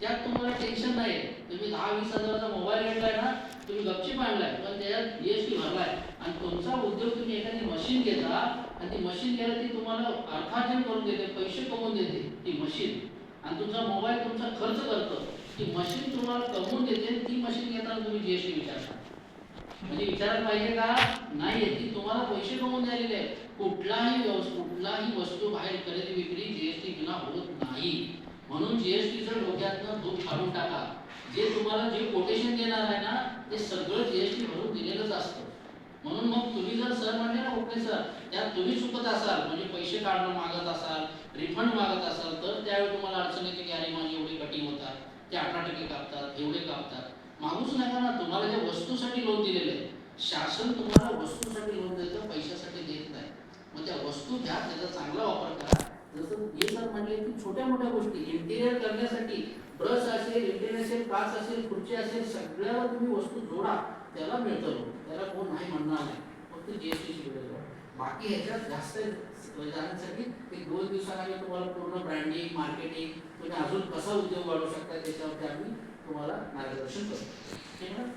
त्यात तुम्हाला टेन्शन नाही तुम्ही दहा वीस हजाराचा मोबाईल घेतलाय ना तुम्ही गपचीप आणलाय. पण त्याच्यात जीएसटी भरलाय. आणि तुमचा उद्योग तुम्ही एखादी मशीन घेता आणि ती मशीन घ्यायला ती तुम्हाला अर्थार्जन करून देते पैसे कमवून देते ती मशीन आणि तुमचा मोबाईल तुमचा खर्च करतो. ती मशीन तुम्हाला कमवून देते ती मशीन घेताना तुम्ही जीएसटी विचारता. म्हणजे विचारायला पाहिजे का? नाही ती तुम्हाला पैसे कमवून द्यायलेले आहे कुठलाही कुठलाही वस्तू बाहेर खरेदी विक्री जीएसटी विना होत नाही. म्हणून जीएसटीचं डोक्यातनं दूध काढून टाका. जे तुम्हाला जे कोटेशन देणार आहे ना ते सगळं जीएसटी भरून दिलेलंच असतं. म्हणून मग तुम्ही जर सर म्हणले ना ओके सर त्यात तुम्ही चुकत असाल म्हणजे पैसे काढणं मागत असाल रिफंड मागत असाल तर त्यावेळी तुम्हाला अडचण येते की अरे माझी एवढी कटिंग होतात ते अठरा टक्के कापतात एवढे कापतात. मागूच नका ना तुम्हाला ज्या वस्तूसाठी लोन दिलेलं आहे. शासन तुम्हाला वस्तूसाठी लोन देतं पैशासाठी देत नाही. मग त्या वस्तू घ्या त्याचा चांगला वापर करा. जसं हे सर म्हणले की छोट्या मोठ्या गोष्टी इंटेरियर करण्यासाठी ब्रश असेल इंटिरियर काच असेल खुर्ची असेल सगळ्याला तुम्ही वस्तू जोडा त्याला मिळतं त्याला कोण नाही म्हणणार नाही. फक्त जीएसटी गरज बाकी ह्याच्यात जास्त जाण्यासाठी एक दोन दिवसांनी आम्ही तुम्हाला पूर्ण ब्रँडिंग मार्केटिंग तुम्ही अजून कसा उद्योग वाढवू शकता त्याच्यावरती आम्ही तुम्हाला मार्गदर्शन करतो. ठीक आहे ना?